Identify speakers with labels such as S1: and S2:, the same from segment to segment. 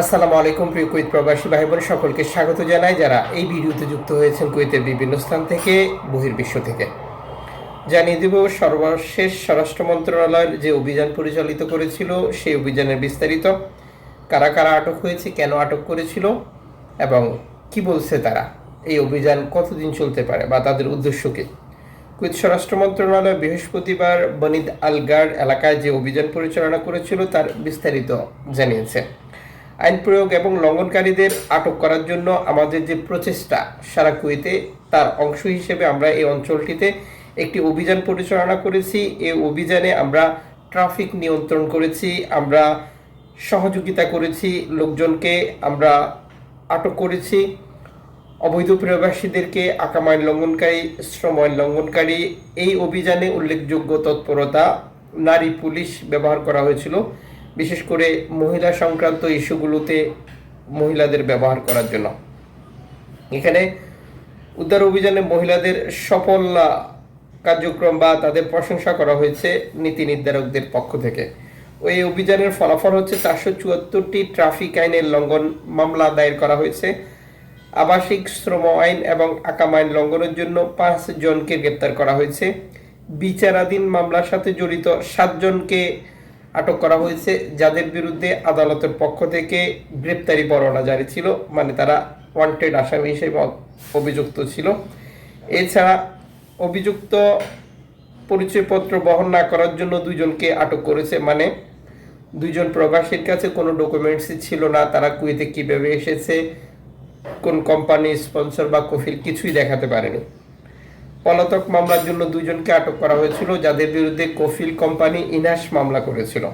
S1: আসসালামু আলাইকুম, প্রিয় কুয়েত প্রবাসী ভাই বোন সকলকে স্বাগত জানাই। যারা এই ভিডিওতে যুক্ত হয়েছেন কুয়েতের বিভিন্ন স্থান থেকে, বহির্বিশ্ব থেকে। জানিয়ে দেব, সর্বশেষ স্বরাষ্ট্র মন্ত্রণালয়ের যে অভিযান পরিচালিত করেছিল, সেই অভিযানের বিস্তারিত। কারা কারা আটক হয়েছে, কেন আটক করেছিল, এবং কি বলছে তারা? এই অভিযান কতদিন চলতে পারে, বা তাদের উদ্দেশ্য কি? কুয়েত স্বরাষ্ট্র মন্ত্রণালয় বৃহস্পতিবার বনিদ আলগার এলাকায় যে অভিযান পরিচালনা করেছিল, তার বিস্তারিত জানিয়েছে। আইন প্রয়োগ এবং লঙ্ঘনকারীদের আটক করার জন্য আমাদের যে প্রচেষ্টা সারা কুয়েতে তার অংশ হিসেবে আমরা এই অঞ্চলটিতে একটি অভিযান পরিচালনা করেছি। এই অভিযানে আমরা ট্রাফিক নিয়ন্ত্রণ করেছি, আমরা সহযোগিতা করেছি, লোকজনকে আমরা আটক করেছি। অবৈধ প্রবাসীদেরকে আকাম আইন লঙ্ঘনকারী শ্রম আইন লঙ্ঘনকারী, এই অভিযানে উল্লেখযোগ্য তৎপরতা নারী পুলিশ ব্যবহার করা হয়েছিল। বিশেষ করে মহিলা সংক্রান্ত ইস্যুগুলোতে মহিলাদের ব্যবহার করার জন্য। এখানে উদ্ধার অভিযানে মহিলাদের সফল কার্যক্রম বা তাদের প্রশংসা করা হয়েছে নীতি নির্ধারকদের পক্ষ থেকে। ওই অভিযানের ফলাফল হচ্ছে চারশো চুয়াত্তরটি ট্রাফিক আইনের লঙ্ঘন মামলা দায়ের করা হয়েছে। আবাসিক শ্রম আইন এবং আকাম আইন লঙ্ঘনের জন্য পাঁচ জনকে গ্রেপ্তার করা হয়েছে। বিচারাধীন মামলার সাথে জড়িত সাতজনকে আটক করা হয়েছে। যাদের বিরুদ্ধে আদালতের পক্ষ থেকে গ্রেপ্তারি পরোয়ানা জারি ছিল মানে তারা ওয়ান্টেড আসামি হিসেবে অভিযুক্ত ছিল। এছাড়া অভিযুক্ত পরিচয়পত্র বহন না করার জন্য দুইজনকে আটক করেছে মানে দুইজন প্রবাসীর কাছে কোনো ডকুমেন্টসই ছিল না, তারা কুয়েতে কীভাবে এসেছে, কোন কোম্পানি স্পন্সর বা কফিল কিছুই দেখাতে পারেনি। পলাতক মামলার জন্য দুজনকে আটক করা হয়েছিল, যাদের বিরুদ্ধে কফিল কোম্পানি ইনাস মামলা করেছিল।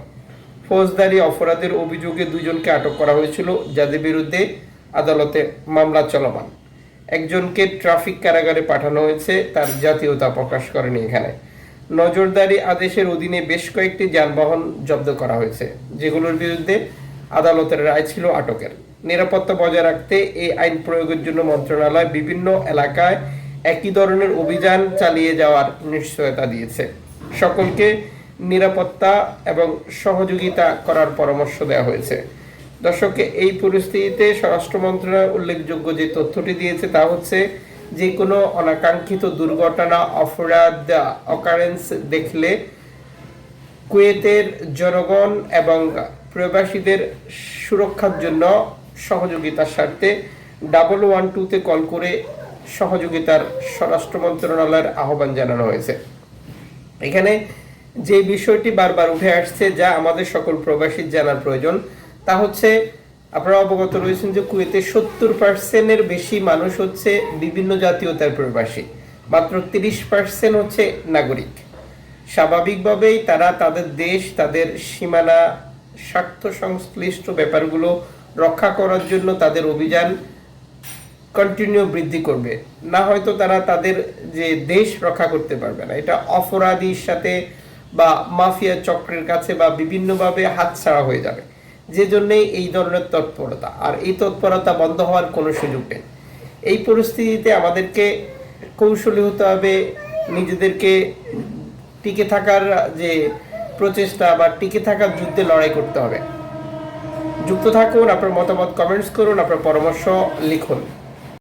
S1: ফৌজদারি অপরাধের অভিযোগে দুজনকে আটক করা হয়েছিল, যাদের বিরুদ্ধে আদালতে মামলা চলমান। একজনকে ট্রাফিক কারাগারে পাঠানো হয়েছে, তার জাতীয়তা প্রকাশ করেনি এখানে। নজরদারি আদেশের অধীনে বেশ কয়েকটি যানবাহন জব্দ করা হয়েছে, যেগুলোর বিরুদ্ধে আদালতের রায় ছিল আটকের। নিরাপত্তা বজায় রাখতে এই আইন প্রয়োগের জন্য মন্ত্রণালয় বিভিন্ন এলাকায় একই ধরনের অভিযান চালিয়ে যাওয়ার নিশ্চয়তা দিয়েছে। সকলকে নিরাপত্তা এবং সহযোগিতা করার পরামর্শ দেওয়া হয়েছে। দর্শককে এই পরিস্থিতিতে স্বরাষ্ট্র মন্ত্রণালয় উল্লেখযোগ্য যে তথ্যটি দিয়েছে তা হচ্ছে যে কোনো অনাকাঙ্ক্ষিত দুর্ঘটনা, অপরাধ অকারেন্স দেখলে কুয়েতের জনগণ এবং প্রবাসীদের সুরক্ষার জন্য সহযোগিতার স্বার্থে ডাবল ওয়ান টুতে কল করে সহযোগিতার স্বরাষ্ট্র মন্ত্রণালয়ের আহ্বান জানানো হয়েছে। এখানে যে বিষয়টি বারবার উঠে আসছে যা আমাদের সকল প্রবাসীর জানার প্রয়োজন, তা হচ্ছে আপনারা অবগত রয়েছেন যে কুয়েতে সত্তর পার্সেন্টের বেশি মানুষ হচ্ছে বিভিন্ন জাতীয়তার প্রবাসী। মাত্র তিরিশ পার্সেন্ট হচ্ছে নাগরিক। স্বাভাবিকভাবেই তারা তাদের দেশ, তাদের সীমানা স্বার্থ সংশ্লিষ্ট ব্যাপারগুলো রক্ষা করার জন্য তাদের অভিযান কন্টিনিউ বৃদ্ধি করবে। না হয়তো তারা তাদের যে দেশ রক্ষা করতে পারবে না। এটা অপরাধীর সাথে বা মাফিয়া চক্রের কাছে বা বিভিন্নভাবে হাতছাড়া হয়ে যাবে। যে জন্যই এই ধরনের তৎপরতা। আর এই তৎপরতা বন্ধ হওয়ার কোনো সুযোগ নেই। এই পরিস্থিতিতে আমাদেরকে কৌশলী হতে হবে। নিজেদেরকে টিকে থাকার যে প্রচেষ্টা বা টিকে থাকার যুদ্ধে লড়াই করতে হবে। যুক্ত থাকুন, আপনার মতামত কমেন্টস করুন, আপনার পরামর্শ লিখুন।